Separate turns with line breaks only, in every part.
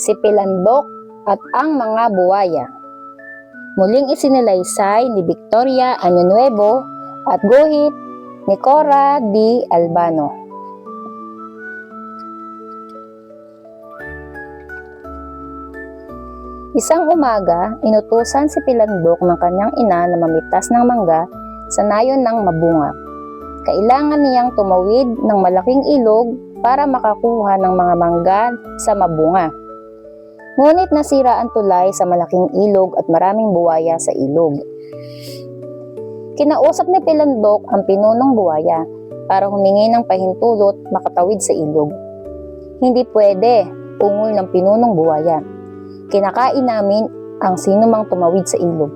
Si Pilandok at ang mga buwaya. Muling isinilaysay ni Victoria Año Nuevo at guhit ni Cora D. Albano. Isang umaga, inutusan si Pilandok ng kanyang ina na mamitas ng mangga sa nayon ng mabunga. Kailangan niyang tumawid ng malaking ilog para makakuha ng mga mangga sa mabunga. Ngunit nasira ang tulay sa malaking ilog at maraming buwaya sa ilog. Kinausap ni Pilandok ang pinunong buwaya para humingi ng pahintulot makatawid sa ilog. Hindi pwede, ungol ng pinunong buwaya. Kinakain namin ang sino mang tumawid sa ilog.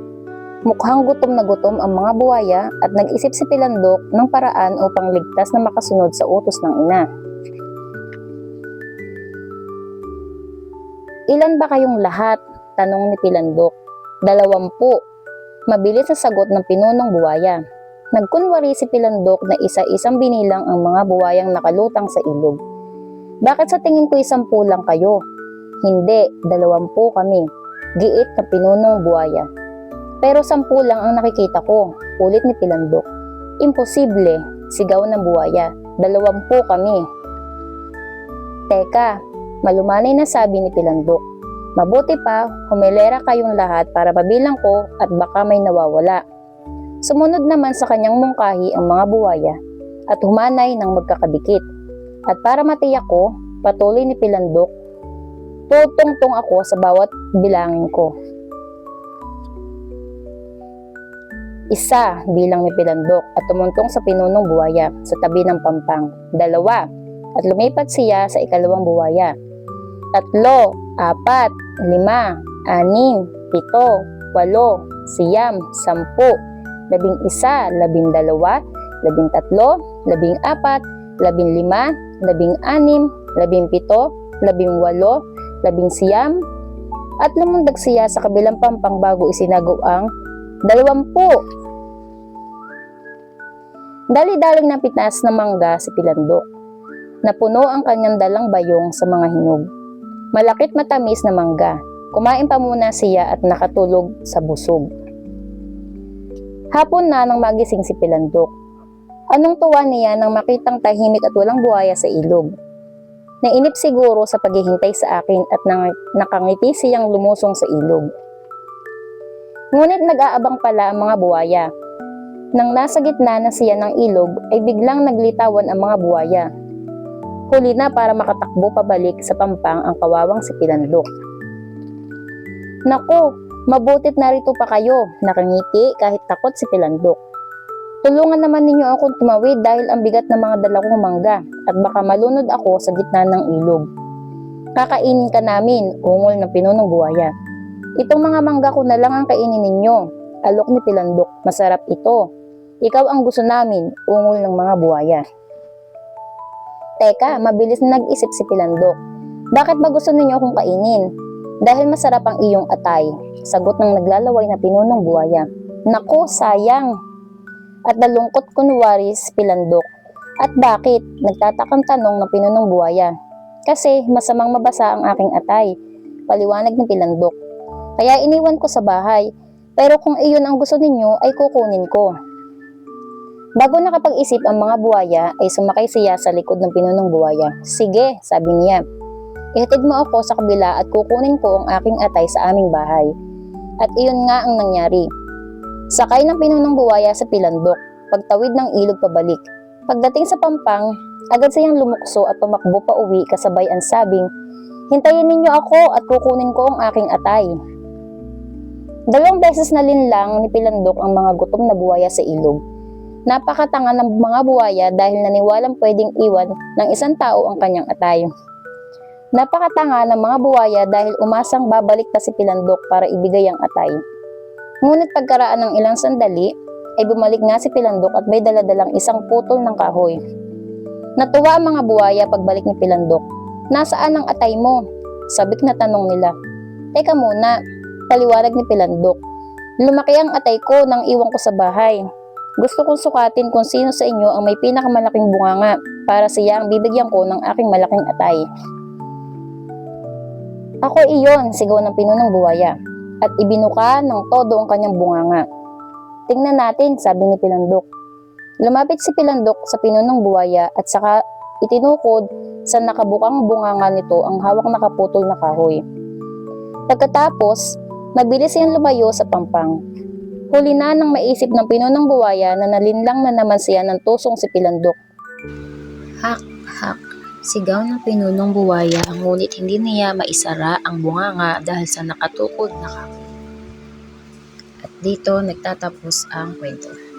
Mukhang gutom na gutom ang mga buwaya at nag-isip si Pilandok ng paraan upang ligtas na makasunod sa utos ng ina. Ilan ba kayong lahat? Tanong ni Pilandok. Dalawampu. Mabilis na sagot ng pinunong buwaya. Nagkunwari si Pilandok na isa-isang binilang ang mga buwayang nakalutang sa ilog. Bakit sa tingin ko isampu lang kayo? Hindi, dalawampu kami. Giit na pinunong buwaya. Pero sampu lang ang nakikita ko, ulit ni Pilandok. Imposible, sigaw ng buwaya. Dalawampu kami. Teka, malumanay na sabi ni Pilandok. Mabuti pa, humilera kayong lahat para mabilang ko at baka may nawawala. Sumunod naman sa kanyang mungkahi ang mga buwaya at humanay ng magkakadikit. At para matiyak ko, patuloy ni Pilandok, tutungtong ako sa bawat bilangin ko. Isa, bilang ni Pilandok at tumuntong sa pinunong buwaya sa tabi ng pampang. Dalawa, at lumipat siya sa ikalawang buwaya. Tatlo, apat, lima, anim, pito, walo, siyam, sampu, labing isa, labing dalawa, labing tatlo, labing apat, labing lima, labing anim, labing pito, labing walo, labing siyam, at lumundag siya sa kabilang pampang bago isinagaw ang dalawampu. Dali-daling napitas ng mangga si Pilandok. Napuno ang kanyang dalang bayong sa mga hinog. Malakit matamis na mangga. Kumain pa muna siya at nakatulog sa busog. Hapon na nang magising si Pilandok. Anong tuwa niya nang makitang tahimik at walang buhaya sa ilog? Nainip siguro sa paghihintay sa akin at nang, nakangiti siyang lumusong sa ilog. Ngunit nag-aabang pala ang mga buwaya. Nang nasa gitna na siya ng ilog ay biglang naglitawan ang mga buwaya. Huli na para makatakbo pabalik sa pampang ang kawawang si Pilandok. Naku, mabutit narito pa kayo, nakangiti kahit takot si Pilandok. Tulungan naman ninyo akong tumawid dahil ang bigat ng mga dala kong mangga at baka malunod ako sa gitna ng ilog. Kakainin ka namin, ungol ng pinunong buwaya. Itong mga mangga ko na lang ang kainin ninyo. Alok ni Pilandok, masarap ito. Ikaw ang gusto namin, ungol ng mga buwaya. Teka, mabilis na nag-isip si Pilandok. Bakit ba gusto ninyo akong kainin? Dahil masarap ang iyong atay, sagot ng naglalaway na pinunong buwaya. Nako, sayang! At nalungkot kunwari si Pilandok. At bakit? Nagtatakang tanong ng pinunong buwaya. Kasi masamang mabasa ang aking atay, paliwanag ni Pilandok. Kaya iniwan ko sa bahay, pero kung iyon ang gusto ninyo ay kukunin ko. Bago nakapag-isip ang mga buwaya ay sumakay siya sa likod ng pinunong buwaya. Sige, sabi niya. Ihatid mo ako sa kabila at kukunin ko ang aking atay sa aming bahay. At iyon nga ang nangyari. Sakay ng pinunong buwaya sa pilandok, pagtawid ng ilog pabalik. Pagdating sa pampang, agad siyang lumukso at tumakbo pa uwi kasabay ang sabing, Hintayin ninyo ako at kukunin ko ang aking atay. Dalawang beses na linlang ni Pilandok ang mga gutom na buwaya sa ilog. Napakatanga ng mga buwaya dahil naniwalang pwedeng iwan ng isang tao ang kanyang atay. Napakatanga ng mga buwaya dahil umasang babalik pa si Pilandok para ibigay ang atay. Ngunit pagkaraan ng ilang sandali, ay bumalik nga si Pilandok at may daladalang isang putol ng kahoy. Natuwa ang mga buwaya pagbalik ni Pilandok. Nasaan ang atay mo? Sabik na tanong nila. Teka muna, paliwanag ni Pilandok. Lumaki ang atay ko nang iwan ko sa bahay. Gusto kong sukatin kung sino sa inyo ang may pinakamalaking bunganga para siya ang bibigyan ko ng aking malaking atay. Ako iyon, sigaw ng pinunong buwaya, at ibinuka ng todo ang kanyang bunganga. Tingnan natin, sabi ni Pilandok. Lumapit si Pilandok sa pinunong buwaya at saka itinukod sa nakabukang bunganga nito ang hawak na kaputol na kahoy. Pagkatapos, mabilis siyang lumayo sa pampang. Huli na nang maisip ng pinunong buwaya na nalinlang na naman siya ng tusong si Pilandok.
Hak, hak. Sigaw ng pinunong buwaya, ngunit hindi niya maisara ang bunganga dahil sa nakatukod na kahoy. At dito nagtatapos ang kwento.